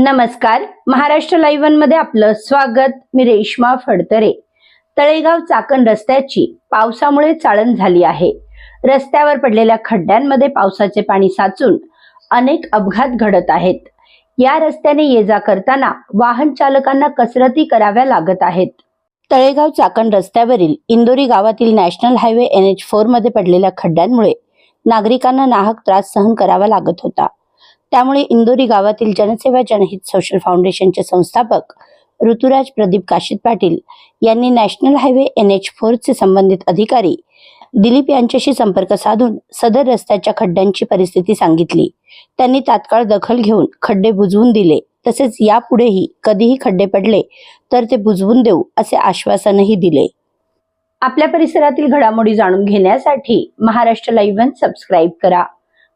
नमस्कार. महाराष्ट्र लाईव्ह वनमध्ये आपलं स्वागत. मी रेश्मा फडतरे. तळेगाव चाकण रस्त्याची पावसामुळे चाळण झाली आहे. रस्त्यावर पडलेल्या खड्ड्यांमध्ये पावसाचे पाणी साचून अनेक अपघात घडत आहेत. या रस्त्याने ये जा करताना वाहन चालकांना कसरती कराव्या लागत आहेत. तळेगाव चाकण रस्त्यावरील इंदोरी गावातील नॅशनल हायवे एन एच फोरमध्ये पडलेल्या खड्ड्यांमुळे नागरिकांना नाहक त्रास सहन करावा लागत होता. त्यामुळे इंदोरी गावातील जनसेवा जनहित सोशल फाउंडेशनचे संस्थापक ऋतुराज प्रदीप काशीद पाटील यांनी नॅशनल हायवे एन एच चे संबंधित अधिकारी दिलीप यांच्याशी संपर्क साधून सदर रस्त्याच्या खड्ड्यांची परिस्थिती सांगितली. त्यांनी तात्काळ दखल घेऊन खड्डे बुजवून दिले. तसेच यापुढेही कधीही खड्डे पडले तर ते बुजवून देऊ असे आश्वासनही दिले. आपल्या परिसरातील घडामोडी जाणून घेण्यासाठी महाराष्ट्र लाईव्ह सबस्क्राईब करा.